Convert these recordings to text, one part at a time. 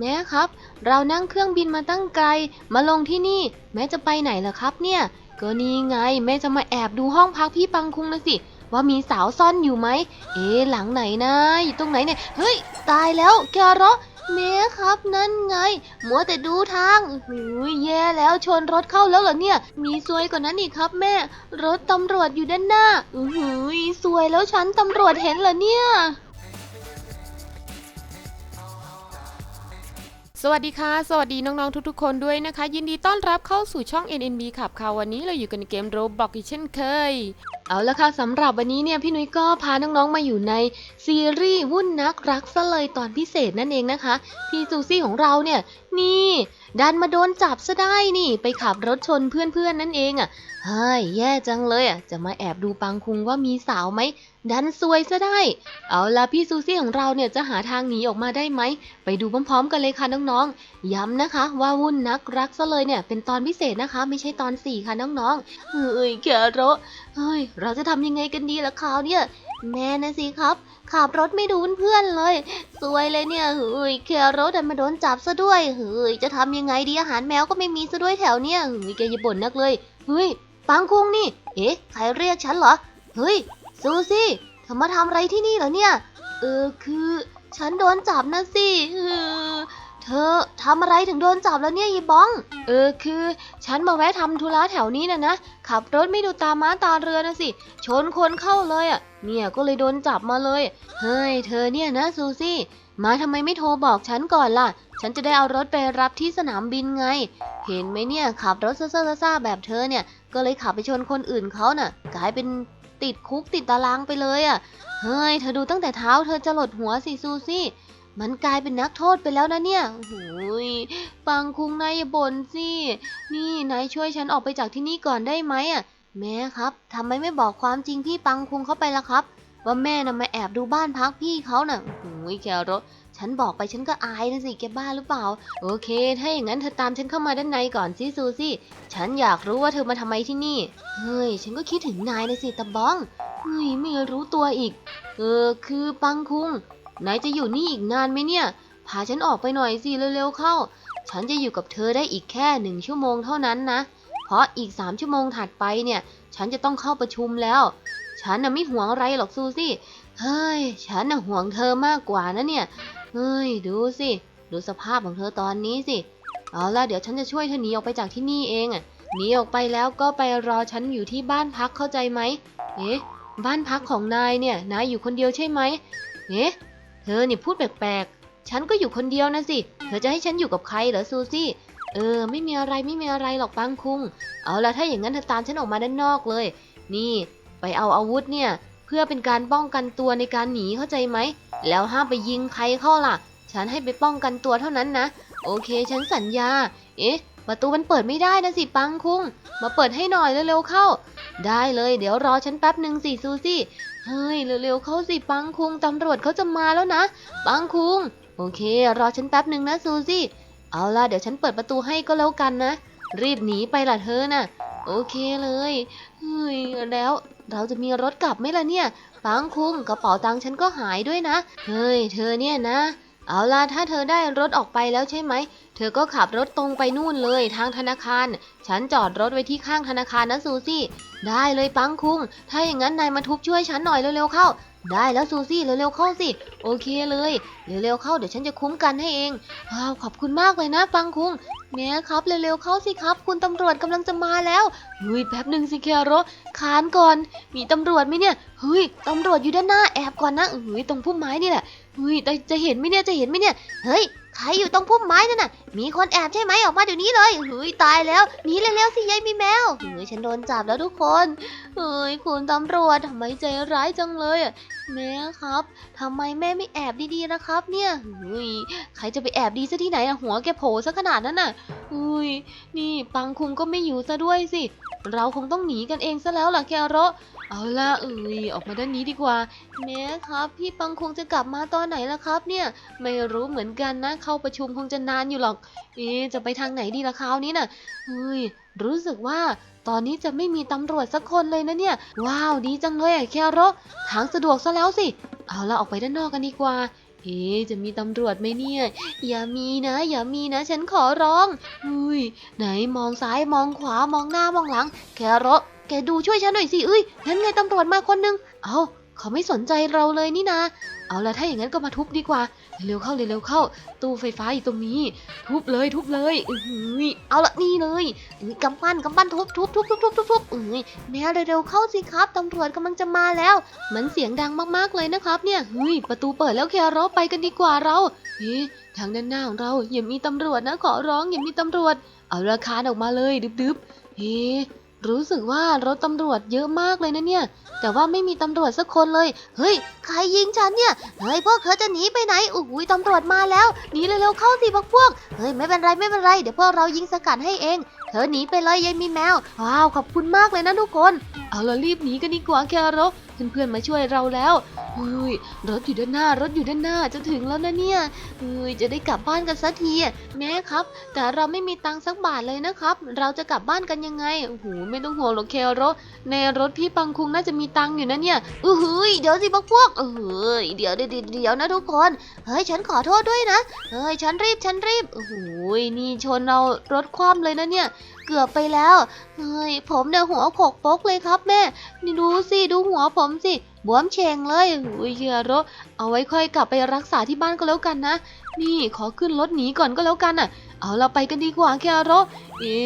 แม่ครับ เรานั่งเครื่องบินมาตั้งไกล มาลงที่นี่ แม่จะไปไหนล่ะครับเนี่ย ก็นี่ไง แม่จะมาแอบดูห้องพักพี่ปังคุงนะสิ ว่ามีสาวซ่อนอยู่ไหม เอ๊ะหลังไหนนะ อยู่ตรงไหนเนี่ย เฮ้ย ตายแล้วแกรอแม่ครับนั่นไง มัวแต่ดูทางหูยแย่แล้วชนรถเข้าแล้วเหรอเนี่ย มีซวยกว่านั้นอีกครับแม่ รถตำรวจอยู่ด้านหน้าหือซวยแล้วฉันตำรวจเห็นเหรอเนี่ย วัสดีค่ะ สวัสดีน้อง ๆ ทุก ๆ คนด้วยนะคะ ยินดีต้อนรับเข้าสู่ช่อง NNB ขับค่ะวันนี้เราอยู่กันในเกม Roblox อีกเช่นเคย เอาละค่ะสำหรับวันนี้เนี่ยพี่นุ้ยก็พาน้องๆมาอยู่ในซีรีส์วุ่นนักรักซะเลยตอนพิเศษนั่นเองนะคะ พี่ซูซี่ของเราเนี่ยนี่ ดันมาโดนจับซะได้นี่ ไปขับรถชนเพื่อนๆนั่นเองอะ่ะเฮ้ยแย่จังเลยอะ จะมาแอบดูปังคุงว่ามีสาวไหม ดันซวยซะได้ เอาละพี่ซูซี่ของเราเนี่ยจะหาทางหนีออกมาได้ไหม ไปดูพร้อมๆกันเลยค่ะน้องๆ ย้ำนะคะ ว่าวุ่นนักรักซะเลยเนี่ย เป็นตอนพิเศษนะคะ ไม่ใช่ตอนสี่ค่ะน้องๆ เฮ้ยแกโรเฮ้ย เราจะทำยังไงกันดีล่ะคราวเนี่ย แม่นะสิครับ ขับรถไม่ดูเพื่อนเลย สวยเลยเนี่ยเฮ้ยแครถดันมาโดนจับซะด้วยเฮ้ยจะทำยังไงดีอาหารแมวก็ไม่มีซะด้วยแถวเนี่ยเฮ้ยแกอย่าบ่นนักเลยเฮ้ยปังคุงนี่ เอ๊ะใครเรียกฉันเหรอเฮ้ยซูซี่เธอมาทำอะไรที่นี่เหรอเนี่ย เออคือ ฉันโดนจับนะสิเออ เธอทำอะไรถึงโดนจับแล้วเนี่ยยีบ้อง เออคือ ฉันมาแวะทำธุระแถวนี้นะนะ ขับรถไม่ดูตาม้าตาเรือนะสิ ชนคนเข้าเลยอะ เนี่ยก็เลยโดนจับมาเลย เฮ้ย เธอเนี่ยนะซูซี่ มาทำไมไม่โทรบอกฉันก่อนล่ะ ฉันจะได้เอารถไปรับที่สนามบินไง เห็นไหมเนี่ยขับรถเซ่อๆซ่าๆแบบเธอเนี่ย ก็เลยขับไปชนคนอื่นเขาน่ะ กลายเป็นติดคุกติดตารางไปเลยอะ เฮ้ย เธอดูตั้งแต่เท้าเธอจะหลดหัวสิซูซี่ มันกลายเป็นนักโทษไปแล้วนะเนี่ยโอ้ยปังคุงนายอย่าบ่นสิ นี่นายช่วยฉันออกไปจากที่นี่ก่อนได้ไหมอะ แม่ครับทำไมไม่บอกความจริงพี่ปังคุงเขาไปล่ะครับ ว่าแม่น่ะมาแอบดูบ้านพักพี่เขาน่ะโอ้ยแกรถฉันบอกไปฉันก็อายนะสิแกบ้าหรือเปล่า โอเค ถ้าอย่างนั้นเธอตามฉันเข้ามาด้านในก่อนสิซูซี่ ฉันอยากรู้ว่าเธอมาทำไมที่นี่ เฮ้ย ฉันก็คิดถึงนายนะสิตะบ้อง เฮ้ย ไม่รู้ตัวอีก เออ คือปังคุง นายจะอยู่นี่อีกนานไหมเนี่ย พาฉันออกไปหน่อยสิเร็วๆเข้า ฉันจะอยู่กับเธอได้อีกแค่หนึ่งชั่วโมงเท่านั้นนะ เพราะอีกสามชั่วโมงถัดไปเนี่ย ฉันจะต้องเข้าประชุมแล้ว ฉันน่ะไม่ห่วงอะไรหรอกซูซี่ เฮ้ย ฉันน่ะห่วงเธอมากกว่านะเนี่ย เฮ้ย ดูสิ ดูสภาพของเธอตอนนี้สิ เอาล่ะเดี๋ยวฉันจะช่วยเธอหนีออกไปจากที่นี่เองอะ หนีออกไปแล้วก็ไปรอฉันอยู่ที่บ้านพักเข้าใจไหม เอ๊ะ บ้านพักของนายเนี่ย นายอยู่คนเดียวใช่ไหมเอ๊ะ เธอนี่พูดแปลกๆ ฉันก็อยู่คนเดียวนะสิ เธอจะให้ฉันอยู่กับใครเหรอซูซี่ เออ ไม่มีอะไรไม่มีอะไรหรอกปังคุง เอาละถ้าอย่างนั้นเธอตามฉันออกมาด้านนอกเลย นี่ ไปเอาอาวุธเนี่ย เพื่อเป็นการป้องกันตัวในการหนีเข้าใจไหม แล้วห้ามไปยิงใครเข้าล่ะ ฉันให้ไปป้องกันตัวเท่านั้นนะ โอเค ฉันสัญญา เอ๊ะ ประตูมันเปิดไม่ได้นะสิปังคุง มาเปิดให้หน่อยเร็วๆเข้า ได้เลย เดี๋ยวรอฉันแป๊บหนึ่งสิซูซี่ เฮ้ยเร็วๆเข้าสิปังคุงตำรวจเขาจะมาแล้วนะ ปังคุง โอเค รอฉันแป๊บหนึ่งนะซูซี่ เอาล่ะเดี๋ยวฉันเปิดประตูให้ก็แล้วกันนะ รีบหนีไปล่ะเธอน่ะ โอเคเลยเฮ้ยแล้วเราจะมีรถกลับไหมล่ะเนี่ย ปังคุงกระเป๋าตังค์ฉันก็หายด้วยนะ เฮ้ยเธอเนี่ยนะ เอาล่ะถ้าเธอได้รถออกไปแล้วใช่ไหม เธอก็ขับรถตรงไปนู่นเลยทางธนาคาร ฉันจอดรถไว้ที่ข้างธนาคารนะซูซี่ ได้เลยปังคุง ถ้าอย่างนั้นนายมาทุบช่วยฉันหน่อยเร็วๆเข้า ได้แล้วซูซี่เร็วๆเข้าสิ โอเคเลย เร็วๆเข้าเดี๋ยวฉันจะคุ้มกันให้เองว้าวขอบคุณมากเลยนะปังคุงแม่ครับเร็วๆเข้าสิครับ คุณตำรวจกำลังจะมาแล้วเฮ้ยแป๊บหนึ่งสิเคโรคานก่อน มีตำรวจไหมเนี่ยเฮ้ยตำรวจอยู่ด้านหน้าแอบก่อนนะเฮ้ยตรงพุ่มไม้นี่แหละ เฮ้ยแต่จะเห็นไหมเนี่ยจะเห็นไหมเนี่ยเฮ้ยใครอยู่ตรงพุ่มไม้นั่นน่ะ มีคนแอบใช่ไหมออกมาเดี๋ยวนี้เลยเฮ้ยตายแล้วหนีเร็วๆสิยายมีแมวเฮ้ยฉันโดนจับแล้วทุกคนเฮ้ยคุณตำรวจทำไมใจร้ายจังเลยอะแม่ครับทำไมแม่ไม่แอบดีๆนะครับ เนี่ยเฮ้ยใครจะไปแอบดีซะที่ไหนอะหัวแกโผล่ซะขนาดนั้นน่ะเฮ้ยนี่ปังคุงก็ไม่อยู่ซะด้วยสิเราคงต้องหนีกันเองซะแล้วล่ะแกโร เอาละเอ้ยออกมาด้านนี้ดีกว่าแม่ครับพี่ปังคงจะกลับมาตอนไหนล่ะครับ เนี่ยไม่รู้เหมือนกันนะ เข้าประชุมคงจะนานอยู่หรอก เอ๊จะไปทางไหนดีล่ะคราวนี้น่ะเฮ้ยรู้สึกว่าตอนนี้จะไม่มีตำรวจสักคนเลยนะเนี่ย ว้าวดีจังเลยแคโรทางสะดวกซะแล้วสิ เอาละออกไปด้านนอกกันดีกว่าเอ๊จะมีตำรวจไหมเนี่ย อย่ามีนะ อย่ามีนะ ฉันขอร้องเฮ้ยไหนมองซ้ายมองขวามองหน้ามองหลัง แครอ แกดูช่วยฉันหน่อยสิเอ้ยนั่นไงตำรวจมาคนนึง เอาเขาไม่สนใจเราเลยนี่นาเอาละถ้าอย่างนั้นก็มาทุบดีกว่า เร็วเข้าเร็วเข้า ตู้ไฟฟ้าอยู่ตรงนี้ ทุบเลยทุบเลยอือหือเอาละนี่เลยกำปั้นกำปั้นทุบทุบทุบทุบทุบทุบทุบเอ้ยแม่เร็วๆเข้าสิครับตำรวจกำลังจะมาแล้ว มันเสียงดังมากๆเลยนะครับ เนี่ยเฮ้ยประตูเปิดแล้วแครอทไปกันดีกว่าเราเฮ้ทางด้านหน้าของเราอย่ามีตำรวจนะขอร้องอย่ามีตำรวจ เอาราคาออกมาเลยดึบๆเฮ้ รู้สึกว่ารถตำรวจเยอะมากเลยนะเนี่ย แต่ว่าไม่มีตำรวจสักคนเลย เฮ้ย ใครยิงฉันเนี่ย เฮ้ยพวกเธอจะหนีไปไหนอุ้ยตำรวจมาแล้ว หนีเร็วๆเข้าสิพวกพวก เฮ้ยไม่เป็นไรไม่เป็นไร เดี๋ยวพวกเรายิงสกัดให้เอง ธอหนีไปเลยยายมีแมว ว้าว ขอบคุณมากเลยนะทุกคน เอาละรีบหนีกันดีกว่าแคโรเพื่อนๆมาช่วยเราแล้วเฮ้ยรถอยู่ด้านหน้ารถอยู่ด้านหน้าจะถึงแล้วนะเนี่ยเฮ้ยจะได้กลับบ้านกันสักทีแม่ครับ แต่เราไม่มีตังค์สักบาทเลยนะครับ เราจะกลับบ้านกันยังไงโอ้โหไม่ต้องห่วงหรอกแคโรในรถพี่ปังคุงน่าจะมีตังค์อยู่นะเนี่ยเออเฮ้ยเดี๋ยวสิพวกพวกเออเฮ้ยเดี๋ยวเดี๋ยวเดี๋ยวนะทุกคนเฮ้ยฉันขอโทษด้วยนะเฮ้ยฉันรีบฉันรีบโอ้โหนี่ชนเอารถคว่ำเลยนะเนี่ยเกือบไปแล้วเฮ้ยผมเนี่ยหัวโขกปกเลยครับแม่ นี่ดูสิดูหัวผมสิ บวมเชงเลยโอ้ยเฮียโรเอาไว้ค่อยกลับไปรักษาที่บ้านก็แล้วกันนะ นี่ขอขึ้นรถหนีก่อนก็แล้วกันอะ เอาเราไปกันดีกว่าแคโรเอ๊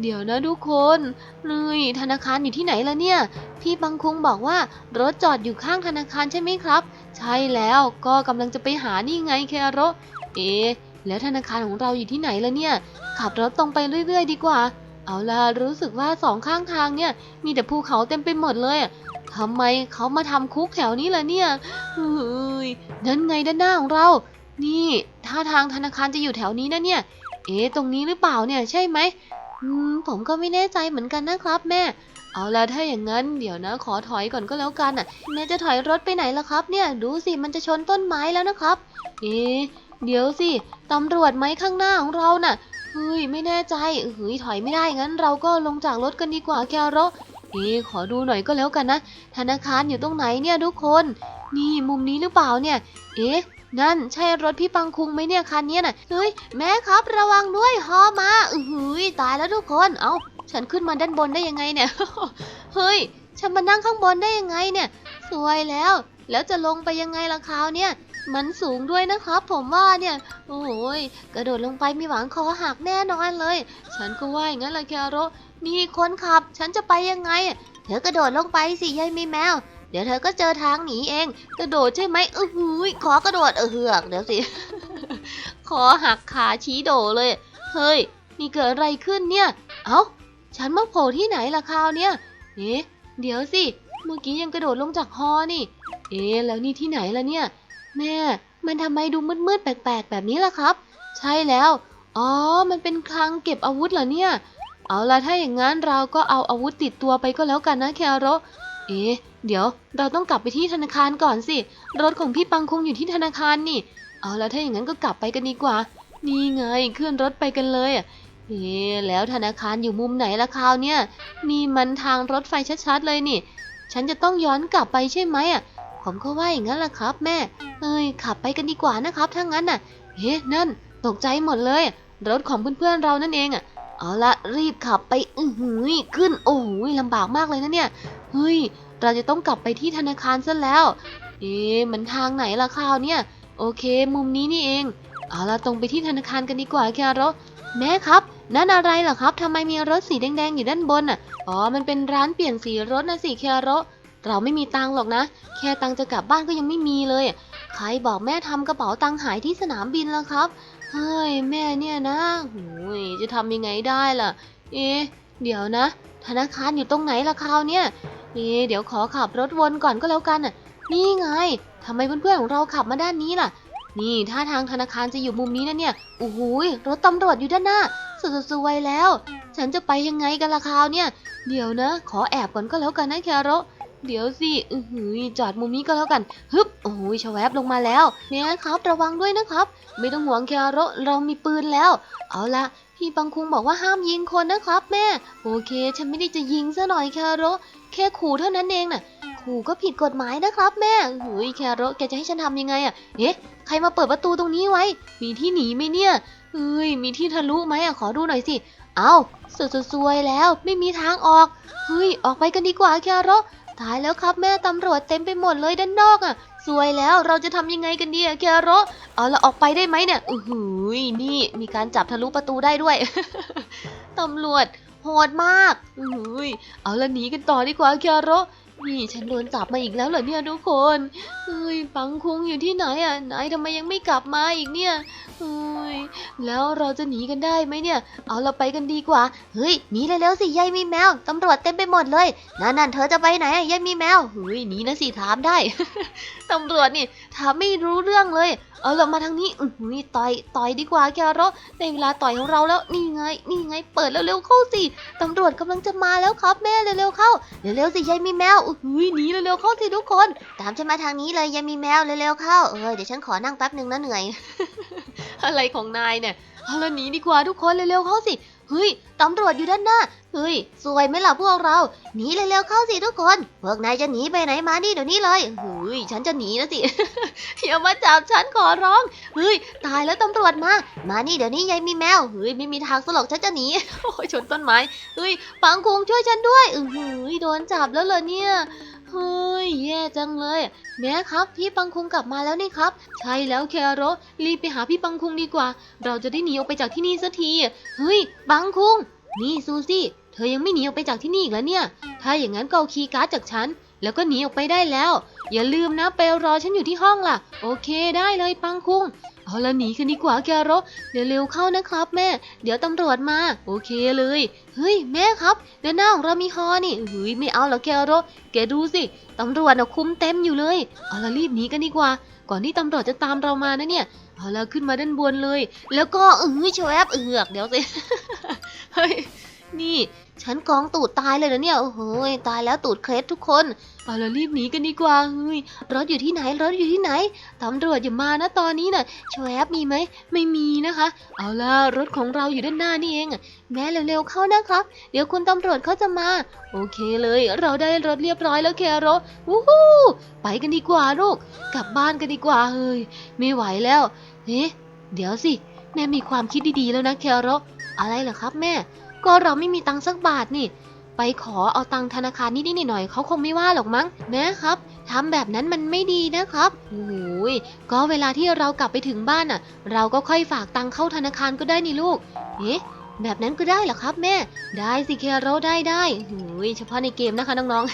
เดี๋ยวนะทุกคนเฮ้ยธนาคารอยู่ที่ไหนล่ะเนี่ย พี่บังคุงบอกว่ารถจอดอยู่ข้างธนาคารใช่ไหมครับ ใช่แล้วก็กำลังจะไปหานี่ไงแคโรเอ๊ แล้วธนาคารของเราอยู่ที่ไหนล่ะเนี่ย ขับรถตรงไปเรื่อย ๆ ดีกว่า เอาล่ะรู้สึกว่าสองข้างทางเนี่ย มีแต่ภูเขาเต็มไปหมดเลยทำไมเขามาทำคุกแถวนี้ล่ะเนี่ยเฮ้ยนั่นไงด้านหน้าของเรา นี่ท่าทางธนาคารจะอยู่แถวนี้นะเนี่ย เอ๊ะตรงนี้หรือเปล่าเนี่ยใช่ไหมผมก็ไม่แน่ใจเหมือนกันนะครับแม่ เอาล่ะถ้าอย่างนั้นเดี๋ยวนะ ขอถอยก่อนก็แล้วกันอะแม่จะถอยรถไปไหนล่ะครับ เนี่ยดูสิมันจะชนต้นไม้แล้วนะครับ เอ๊ เดี๋ยวสิตำรวจไหมข้างหน้าของเราน่ะเฮ้ยไม่แน่ใจเฮ้ยถอยไม่ได้งั้น เราก็ลงจากรถกันดีกว่าแกโรเอ๊ขอดูหน่อยก็แล้วกันนะ ธนาคารอยู่ตรงไหนเนี่ยทุกคน นี่มุมนี้หรือเปล่าเนี่ย เอ๊ะนั่นใช่รถพี่ปังคุงไหมเนี่ยคันนี้น่ะเฮ้ยแม่ครับระวังด้วยฮอมาอือหือตายแล้วทุกคน เอ้าฉันขึ้นมาด้านบนได้ยังไงเนี่ย เฮ้ย ฉันมานั่งข้างบนได้ยังไงเนี่ย สวยแล้ว แล้วจะลงไปยังไงล่ะคราวเนี่ย มันสูงด้วยนะครับ ผมว่าเนี่ย โอ้ยกระโดดลงไปมีหวังคอหักแน่นอนเลย ฉันก็ว่าอย่างนั้นแหละแคโรนี่คนขับ ฉันจะไปยังไง เธอกระโดดลงไปสิยายมีแมว เดี๋ยวเธอก็เจอทางหนีเอง กระโดดใช่ไหมเออหืยขอกระโดดเออเหือกเดี๋ยวสิ คอหักขาชี้โดเลย เฮ้ย นี่เกิดอะไรขึ้นเนี่ย เอ้า ฉันมาโผล่ที่ไหนล่ะคราวเนี้ยเอ๊ะเดี๋ยวสิ เมื่อกี้ยังกระโดดลงจากฮอนี่ เอ๊แล้วนี่ที่ไหนล่ะเนี่ย แม่ มันทำไมดูมืดๆแปลกๆ แบบนี้ล่ะครับ ใช่แล้ว อ๋อ มันเป็นคลังเก็บอาวุธเหรอเนี่ย เอาละถ้าอย่างนั้นเราก็เอาอาวุธติดตัวไปก็แล้วกันนะแคโรเอ๊เดี๋ยว เราต้องกลับไปที่ธนาคารก่อนสิ รถของพี่ปังคงอยู่ที่ธนาคารนี่ เอาละถ้าอย่างนั้นก็กลับไปกันดีกว่า นี่ไงขึ้นรถไปกันเลยอะเอ๊แล้วธนาคารอยู่มุมไหนละคราวเนี่ย นี่มันทางรถไฟชัดๆเลยนี่ ฉันจะต้องย้อนกลับไปใช่ไหมอะ ผมก็ว่าอย่างนั้นแหละครับ แม่ เอ้ยขับไปกันดีกว่านะครับถ้างั้นน่ะเฮ้นั่น ตกใจหมดเลย รถของเพื่อนๆเรานั่นเองอะเอาละรีบขับไปอือหือขึ้น โอ้ยลำบากมากเลยนะเนี่ยเฮ้ยเราจะต้องกลับไปที่ธนาคารซะแล้ว เอ๊ะมันทางไหนล่ะคราวเนี่ย โอเค มุมนี้นี่เอง เอาละตรงไปที่ธนาคารกันดีกว่าแคโรแม่ครับ นั่นอะไรเหรอครับทำไมมีรถสีแดงๆอยู่ด้านบนอะ อ๋อ มันเป็นร้านเปลี่ยนสีรถนะสิแคโร เราไม่มีตังค์หรอกนะ แค่ตังค์จะกลับบ้านก็ยังไม่มีเลย ใครบอกแม่ทำกระเป๋าตังค์หายที่สนามบินแล้วครับ เฮ้ยแม่เนี่ยนะโอ้ยจะทำยังไงได้ล่ะ เอ๊เดี๋ยวนะ ธนาคารอยู่ตรงไหนล่ะคราวเนี่ยเอ๊เดี๋ยวขอขับรถวนก่อนก็แล้วกันน่ะ นี่ไงทำไมเพื่อนๆของเราขับมาด้านนี้ล่ะ นี่ท่าทางธนาคารจะอยู่มุมนี้นะเนี่ยโอ้โหรถตำรวจอยู่ด้านหน้าสุดๆไวแล้ว ฉันจะไปยังไงกันล่ะคราวเนี่ย เดี๋ยวนะ ขอแอบก่อนก็แล้วกันนะแคโร เดี๋ยวสิอือหือจอดมุมนี้ก็แล้วกัน ฮึบ โอ้ยชแวบลงมาแล้ว เนี่ยครับ ระวังด้วยนะครับ ไม่ต้องห่วงแคโรเรามีปืนแล้ว เอาละพี่ปังคุงบอกว่าห้ามยิงคนนะครับแม่ โอเค ฉันไม่ได้จะยิงซะหน่อยแคโรแค่ขู่เท่านั้นเองน่ะ ขู่ก็ผิดกฎหมายนะครับแม่เฮ้ยแคโรแกจะให้ฉันทำยังไงอะเอ๊ะใครมาเปิดประตูตรงนี้ไว้ มีที่หนีไหมเนี่ยเฮ้ย มีที่ทะลุไหมอะ ขอดูหน่อยสิ เอาสุดๆวยแล้ว ไม่มีทางออก เฮ้ย ออกไปกันดีกว่าแคโร ตายแล้วครับแม่ตำรวจเต็มไปหมดเลยด้านนอกอะซวยแล้วเราจะทำยังไงกันดีอะแคโรเอาละออกไปได้ไหมเนี่ยอือหือนี่มีการจับทะลุประตูได้ด้วยตำรวจโหดมากอือหือเอาละหนีกันต่อดีกว่าแคโร นี่ฉันโดนจับมาอีกแล้วเหรอเนี่ยทุกคนเฮ้ยปังคุงอยู่ที่ไหนอะนายทำไมยังไม่กลับมาอีกเนี่ยเฮ้ยแล้วเราจะหนีกันได้ไหมเนี่ย เอาเราไปกันดีกว่า เฮ้ยหนีเร็วๆสิยายมีแมวตำรวจเต็มไปหมดเลยนั่นนั่นเธอจะไปไหนอะยายมีแมวเฮ้ยหนีนะสิถามได้ ตำรวจนี่ถามไม่รู้เรื่องเลย เอาเรามาทางนี้อือหือต่อยต่อยดีกว่าแกโรในเวลาต่อยของเราแล้วนี่ไง นี่ไง เปิดเร็วๆเข้าสิตำรวจกำลังจะมาแล้วครับแม่เร็วๆเข้าเร็วๆสิยายมีแมวอุ้ยหนีเร็วๆเข้าสิทุกคน ตามฉันมาทางนี้เลยยายมีแมวเร็วๆเข้าเออเดี๋ยวฉันขอนั่งแป๊บหนึ่งนะเหนื่อย อะไรของนายเนี่ยเอาละหนีดีกว่าทุกคนเร็วๆเข้าสิ เฮ้ยตำรวจอยู่ด้านหน้า เฮ้ย สวยไหมล่ะพวกเรา หนีเร็วๆเข้าสิทุกคน พวกนายจะหนีไปไหนมานี่เดี๋ยวนี้เลยเฮ้ย ฉันจะหนีนะสิ อย่ามาจับฉันขอร้อง เฮ้ย ตายแล้วตำรวจมา มานี่เดี๋ยวนี้ยายมีแมว เฮ้ย ไม่มีทางสลกฉันจะหนี โอ้ยชนต้นไม้ เฮ้ย ปังคุงช่วยฉันด้วยอือหือโดนจับแล้วเหรอเนี่ย เฮ้ยแย่จังเลยแม่ครับพี่ปังคุงกลับมาแล้วนี่ครับ ใช่แล้วแคโรรีบไปหาพี่ปังคุงดีกว่า เราจะได้หนีออกไปจากที่นี่สักทีเฮ้ยปังคุง นี่ซูซี่ เธอยังไม่หนีออกไปจากที่นี่อีกแล้วเนี่ย ถ้าอย่างนั้นก็เอาคีย์การ์ดจากฉัน แล้วก็หนีออกไปได้แล้ว อย่าลืมนะไปรอฉันอยู่ที่ห้องล่ะ โอเคได้เลยปังคุง เอาละหนีกันดีกว่าแกโรเดี๋ยวเร็วเข้านะครับ แม่ เดี๋ยวตำรวจมา โอเคเลย เฮ้ยแม่ครับเดินหน้าของเรามีฮอนี่เฮ้ยไม่เอาหรอกแกโรแกดูสิตำรวจน่ะคุ้มเต็มอยู่เลย เอาละรีบหนีกันดีกว่า ก่อนที่ตำรวจจะตามเรามานะเนี่ยเอาละขึ้นมาด้านบนเลย แล้วก็เออโชว์แอปเอือกเดี๋ยวสิเฮ้ยนี่ฉันกองตูดตายเลยนะเนี่ยโอ้โหตายแล้วตูดเคล็ดทุกคน เอาละรีบหนีกันดีกว่าเฮ้ยรถอยู่ที่ไหนรถอยู่ที่ไหนตำรวจอย่ามานะตอนนี้น่ะชว์แอปมีไหมไม่มีนะคะ เอาล่ะรถของเราอยู่ด้านหน้านี่เองแม่เร็วๆเข้านะครับ เดี๋ยวคุณตำรวจเขาจะมา โอเคเลย เราได้รถเรียบร้อยแล้วแคโรวู้ฮู้ไปกันดีกว่าลูกกลับบ้านกันดีกว่าเฮ้ยไม่ไหวแล้วเอ๊ะเดี๋ยวสิ แม่มีความคิดดีๆแล้วนะแคโรอะไรเหรอครับแม่ ก็เราไม่มีตังค์สักบาทนี่ ไปขอเอาตังค์ธนาคารนิดๆหน่อยๆเขาคงไม่ว่าหรอกมั้งแม่ครับทำแบบนั้นมันไม่ดีนะครับโอ้โหยก็เวลาที่เรากลับไปถึงบ้านอะ เราก็ค่อยฝากตังค์เข้าธนาคารก็ได้นี่ลูก เอ๊ะ แบบนั้นก็ได้เหรอครับแม่ ได้สิเคโรได้ได้โอ้ยเฉพาะในเกมนะคะน้อง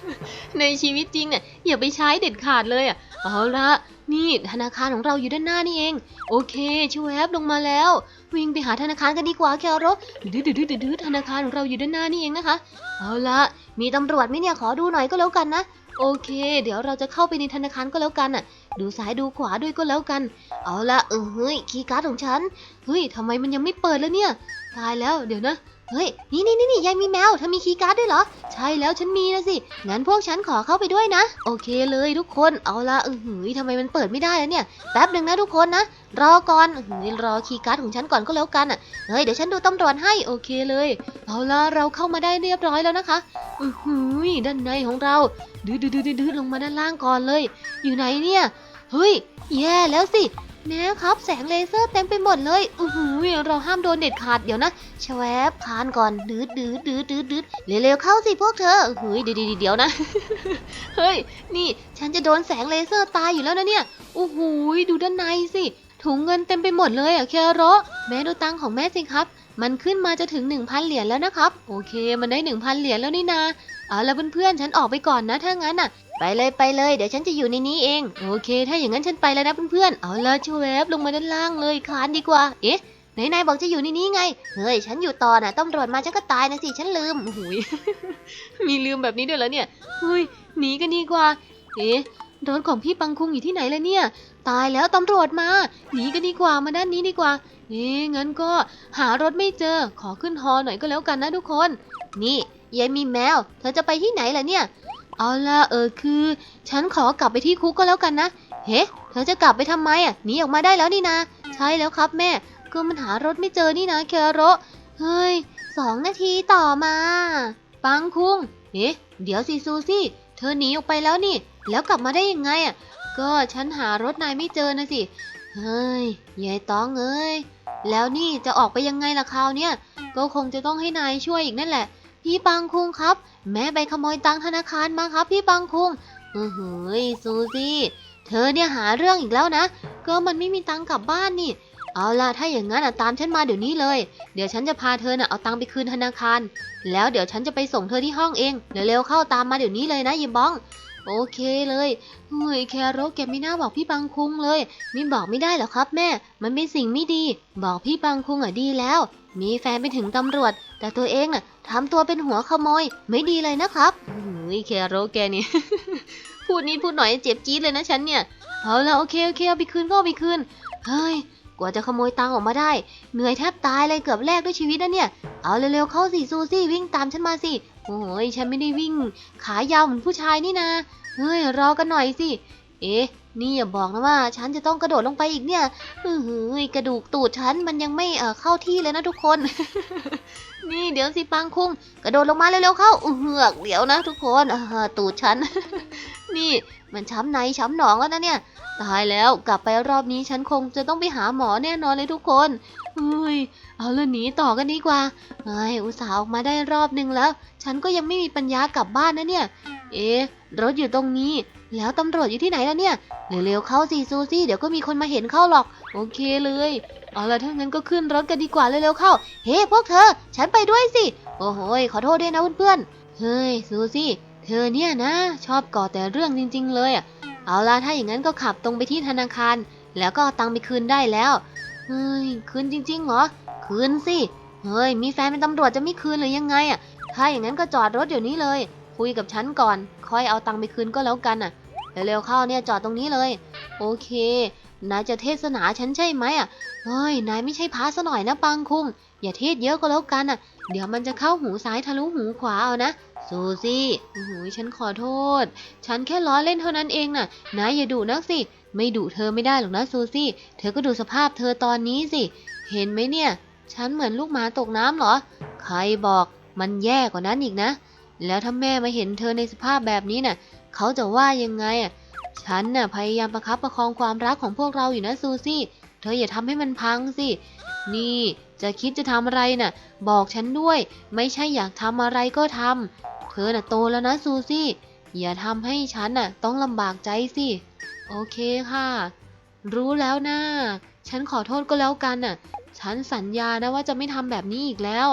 ๆ ในชีวิตจริงเนี่ยอย่าไปใช้เด็ดขาดเลยอะ เอาละนี่ธนาคารของเราอยู่ด้านหน้านี่เอง โอเคช่วยแอปลงมาแล้ว วิ่งไปหาธนาคารกันดีกว่าแครบดื้อดื้อดื้อธนาคารของเราอยู่ด้านหน้านี่เองนะคะ เอาละมีตำรวจไหมเนี่ยขอดูหน่อยก็แล้วกันนะ โอเค เดี๋ยวเราจะเข้าไปในธนาคารก็แล้วกันอะ ดูซ้ายดูขวาด้วยก็แล้วกัน เอาละเออเฮ้ยคีย์การ์ดของฉัน เฮ้ยทำไมมันยังไม่เปิดแล้วเนี่ย ตายแล้วเดี๋ยวนะ เฮ้ยนี่นี่นี่นี่ยายมีแมวเธอมีคีย์การ์ดด้วยเหรอ ใช่แล้วฉันมีนะสิ งั้นพวกฉันขอเข้าไปด้วยนะ โอเคเลยทุกคน เอาละเออหืยทำไมมันเปิดไม่ได้แล้วเนี่ย แป๊บหนึ่งนะทุกคนนะ รอก่อนเออหืยรอคีย์การ์ดของฉันก่อนก็แล้วกันอะ เฮ้ย เดี๋ยวฉันดูตำรวจให้ โอเคเลย เอาละเราเข้ามาได้เรียบร้อยแล้วนะคะอือหือด้านในของเราดื้อดื้อดื้อดื้อลงมาด้านล่างก่อนเลย อยู่ไหนเนี่ย เฮ้ย แย่แล้วสิ แม่ครับแสงเลเซอร์เต็มไปหมดเลยอือหือเราห้ามโดนเด็ดขาดเดี๋ยวนะแชวบคานก่อนดื้อดื้อดื้อดื้อดื้อเร็วๆเข้าสิพวกเธอเฮ้ยเดี๋ยวเดี๋ยวนะเฮ้ยนี่ฉันจะโดนแสงเลเซอร์ตายอยู่แล้วนะเนี่ยโอ้โหดูด้านในสิถุงเงินเต็มไปหมดเลยอะแคโรแม่ดูตังของแม่สิครับ มันขึ้นมาจะถึง 1,000 เหรียญแล้วนะครับ โอเค มันได้ 1,000 เหรียญแล้วนี่นา เอาละเพื่อนๆ ฉันออกไปก่อนนะถ้างั้นน่ะ ไปเลยไปเลย เดี๋ยวฉันจะอยู่ในนี้เอง โอเค ถ้าอย่างนั้นฉันไปแล้วนะเพื่อนๆ เอาละช่วยแวบลงมาด้านล่างเลยคานดีกว่า เอ๊ะไหนนายบอกจะอยู่ในนี้ไง เฮ้ย ฉันอยู่ต่อน่ะตำรวจมาฉันก็ตายนะสิ ฉันลืมโอ้โหยมีลืมแบบนี้ด้วยเหรอเนี่ยเฮ้ยหนีกันดีกว่า เอ๊ะรถของพี่ปังคุงอยู่ที่ไหนล่ะเนี่ย ตายแล้วตำรวจมา หนีกันดีกว่ามาด้านนี้ดีกว่า เอ๊ะงั้นก็หารถไม่เจอ ขอขึ้นฮอหน่อยก็แล้วกันนะทุกคน นี่ ยายมีแมว เธอจะไปที่ไหนล่ะเนี่ย เอาล่ะเออคือ ฉันขอกลับไปที่คุกก็แล้วกันนะ เฮ้เธอจะกลับไปทำไมอะหนีออกมาได้แล้วนี่นาใช่แล้วครับแม่ก็มันหารถไม่เจอนี่นะแคโรเฮ้ยสองนาทีต่อมา ปังคุงเอ๊ะเดี๋ยวสิซูซี่ เธอหนีออกไปแล้วนี่ แล้วกลับมาได้ยังไงอะ ก็ฉันหารถนายไม่เจอนะสิ เฮ้ยยายต้องเอ้ย แล้วนี่จะออกไปยังไงล่ะคราวเนี้ย ก็คงจะต้องให้นายช่วยอีกนั่นแหละ พี่ปังคุงครับ แม่ไปขโมยตังธนาคารมาครับ พี่ปังคุงเออเฮ้ยซูซี่ เธอเนี่ยหาเรื่องอีกแล้วนะ ก็มันไม่มีตังกลับบ้านนี่ เอาล่ะถ้าอย่างนั้นอะตามฉันมาเดี๋ยวนี้เลย เดี๋ยวฉันจะพาเธอน่ะเอาตังไปคืนธนาคาร แล้วเดี๋ยวฉันจะไปส่งเธอที่ห้องเองเดี๋ยวเร็วเข้าตามมาเดี๋ยวนี้เลยนะยิมบ้องโอเคเลยเฮ้ยแคโรแกไม่น่าบอกพี่ปังคุงเลย ไม่บอกไม่ได้หรอกครับแม่ มันเป็นสิ่งไม่ดี บอกพี่ปังคุงอะดีแล้ว มีแฟนไปถึงตำรวจ แต่ตัวเองน่ะทำตัวเป็นหัวขโมย ไม่ดีเลยนะครับเฮ้ยแคโรแกนี่ พูดนิดพูดหน่อยเจ็บจี๊ดเลยนะฉันเนี่ย เอาละโอเคโอเคเอาไปคืนก็เอาไปคืน เฮ้ย กว่าจะขโมยตังออกมาได้ เหนื่อยแทบตายเลยเกือบแลกด้วยชีวิตนะเนี่ย เอาเร็วๆเข้าสิซูซี่วิ่งตามฉันมาสิ โอ้ยฉันไม่ได้วิ่ง ขายาวเหมือนผู้ชายนี่นะ เฮ้ยรอกันหน่อยสิ เอ๊ะ นี่อย่าบอกนะว่าฉันจะต้องกระโดดลงไปอีกเนี่ยเฮ้ยกระดูกตูดฉันมันยังไม่เอ่อเข้าที่เลยนะทุกคน นี่เดี๋ยวสิปังคุงกระโดดลงมาเร็วๆเข้าอือเหือกเดี๋ยวนะทุกคนอ่าตูดฉัน นี่มันช้ำในช้ำหนองแล้วนะเนี่ย ตายแล้วกลับไปรอบนี้ฉันคงจะต้องไปหาหมอแน่นอนเลยทุกคนเฮ้ยเอาละหนีต่อกันดีกว่าเฮ้อุตส่าห์ออกมาได้รอบนึงแล้ว ฉันก็ยังไม่มีปัญญากลับบ้านนะเนี่ย เอ๊รถอยู่ตรงนี้ แล้วตำรวจอยู่ที่ไหนแล้วเนี่ย เร็วๆเข้าสิซูซี่ เดี๋ยวก็มีคนมาเห็นเข้าหรอก โอเคเลย เอาล่ะถ้างั้นก็ขึ้นรถกันดีกว่าเร็วๆเข้า เฮ้ พวกเธอ ฉันไปด้วยสิ โอ้โหขอโทษด้วยนะเพื่อนๆ เฮ้ยซูซี่ เธอเนี่ยนะ ชอบก่อแต่เรื่องจริง ๆ เลยอะ เอาล่ะถ้าอย่างนั้นก็ขับตรงไปที่ธนาคาร แล้วก็เอาตังค์ไปคืนได้แล้ว เฮ้ย คืนจริงๆเหรอ คืนสิ เฮ้ย มีแฟนเป็นตำรวจจะไม่คืนหรือยังไงอะ ถ้าอย่างนั้นก็จอดรถเดี๋ยวนี้เลย คุยกับฉันก่อน ค่อยเอาตังค์ไปคืนก็แล้วกันน่ะเร็วๆเข้าเนี่ยจอดตรงนี้เลย โอเคนายจะเทศนาฉันใช่ไหมอะเฮ้ยนายไม่ใช่พระซะหน่อยนะปังคุงอย่าเทศเยอะก็แล้วกันน่ะ เดี๋ยวมันจะเข้าหูซ้ายทะลุหูขวาเอานะซูซี่โอ้โหฉันขอโทษ ฉันแค่ล้อเล่นเท่านั้นเองน่ะนายอย่าดุนักสิ ไม่ดุเธอไม่ได้หรอกนะซูซี่ เธอก็ดูสภาพเธอตอนนี้สิ เห็นไหมเนี่ย ฉันเหมือนลูกหมาตกน้ำเหรอ ใครบอกมันแย่กว่านั้นอีกนะ แล้วถ้าแม่มาเห็นเธอในสภาพแบบนี้น่ะ เขาจะว่ายังไงอะ ฉันน่ะพยายามประคับประคองความรักของพวกเราอยู่นะซูซี่ เธออย่าทำให้มันพังสิ นี่จะคิดจะทำอะไรน่ะ บอกฉันด้วย ไม่ใช่อยากทำอะไรก็ทำ เธอน่ะโตแล้วนะซูซี่ อย่าทำให้ฉันน่ะ ต้องลำบากใจสิ โอเคค่ะ รู้แล้วนะ ฉันขอโทษก็แล้วกันน่ะ ฉันสัญญานะว่าจะไม่ทำแบบนี้อีกแล้ว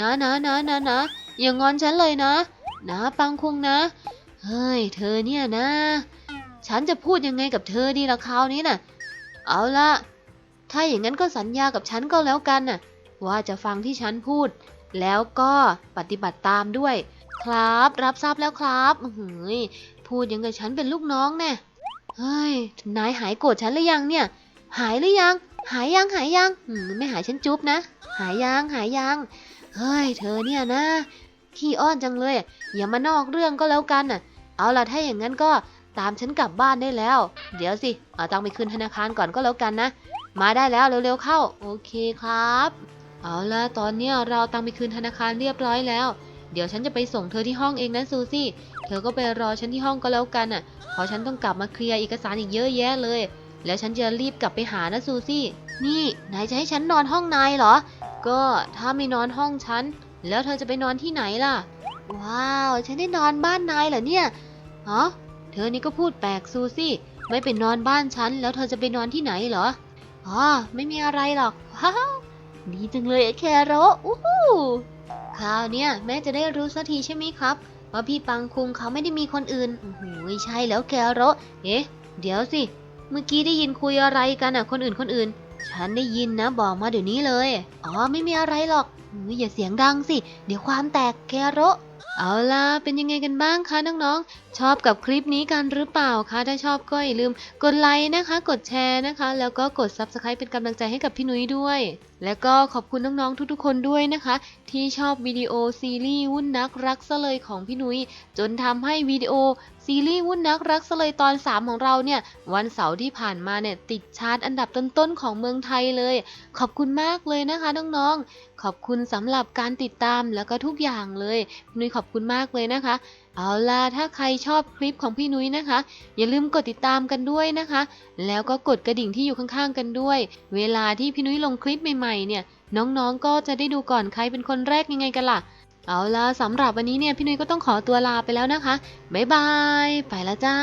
นะนะนะนะนะ อย่างงอนฉันเลยนะ นะปังคงนะ เฮ้ย เธอเนี่ยนะ ฉันจะพูดยังไงกับเธอดีละคราวนี้น่ะ เอาละถ้าอย่างนั้นก็สัญญากับฉันก็แล้วกันน่ะ ว่าจะฟังที่ฉันพูด แล้วก็ปฏิบัติตามด้วย ครับรับทราบแล้วครับอื้อหือพูดยังกับฉันเป็นลูกน้องแน่เฮ้ยนายหายโกรธฉันหรือยังเนี่ย หายหรือยัง หายยังหายยังไม่หายฉันจุ๊บนะ หายยังหายยังเฮ้ย เธอเนี่ยนะ ขี้อ้อนจังเลย อย่ามานอกเรื่องก็แล้วกันน่ะ เอาล่ะถ้าอย่างนั้นก็ตามฉันกลับบ้านได้แล้ว เดี๋ยวสิเอาตังค์ไปคืนธนาคารก่อนก็แล้วกันนะ มาได้แล้วเร็วๆเข้า โอเคครับ เอาล่ะตอนเนี้ยเราเอาตังค์ไปคืนธนาคารเรียบร้อยแล้ว เดี๋ยวฉันจะไปส่งเธอที่ห้องเองนะซูซี่ เธอก็ไปรอฉันที่ห้องก็แล้วกันน่ะเพราะฉันต้องกลับมาเคลียร์เอกสารอีกเยอะแยะเลย แล้วฉันจะรีบกลับไปหานะซูซี่ นี่นายจะให้ฉันนอนห้องนายเหรอ ก็ถ้าไม่นอนห้องฉัน แล้วเธอจะไปนอนที่ไหนล่ะ ว้าว ฉันได้นอนบ้านนายเหรอเนี่ยฮะเธอนี่ก็พูดแปลกซูซี่ ไม่ไปนอนบ้านฉัน แล้วเธอจะไปนอนที่ไหนเหรอ อ๋อ ไม่มีอะไรหรอก ว้าวดีจังเลยแคโรอู้หูคราวเนี้ยแม่จะได้รู้สักทีใช่ไหมครับ ว่าพี่ปังคุงเขาไม่ได้มีคนอื่นโอ้โหใช่แล้วแคโรเอ๊ะ เดี๋ยวสิ เมื่อกี้ได้ยินคุยอะไรกันอะ คนอื่นคนอื่น ฉันได้ยินนะบอกมาเดี๋ยวนี้เลย อ๋อไม่มีอะไรหรอกอยอย่าเสียงดังสิ เดี๋ยวความแตกแคโรเอาล่ะเป็นยังไงกันบ้างคะน้องๆชอบกับคลิปนี้กันหรือเปล่าคะ ถ้าชอบก็อย่าลืมกดไลค์นะคะ กดแชร์นะคะ แล้วก็กด Subscribe เป็นกำลังใจให้กับพี่นุ้ยด้วย แล้วก็ขอบคุณน้องๆทุกๆ คนด้วยนะคะ ที่ชอบวิดีโอซีรีส์วุ่นนักรักซะเลยของพี่นุ้ยจนทำให้วิดีโอซีรีส์วุ่นนักรักซะเลยตอน 3 ของเราเนี่ย วันเสาร์ที่ผ่านมาเนี่ยติดชาร์ตอันดับต้นๆของเมืองไทยเลย ขอบคุณมากเลยนะคะน้องๆขอบคุณสำหรับการติดตามแล้วก็ทุกอย่างเลยพี่นุ้ยขอบคุณมากเลยนะคะ เอาล่ะถ้าใครชอบคลิปของพี่นุ้ยนะคะ อย่าลืมกดติดตามกันด้วยนะคะ แล้วก็กดกระดิ่งที่อยู่ข้างๆกันด้วย เวลาที่พี่นุ้ยลงคลิปใหม่ๆเนี่ยน้องๆก็จะได้ดูก่อนใครเป็นคนแรกยังไงกันล่ะ เอาล่ะสำหรับวันนี้เนี่ยพี่นุ้ยก็ต้องขอตัวลาไปแล้วนะคะบ๊ายบาย ไปแล้วจ้า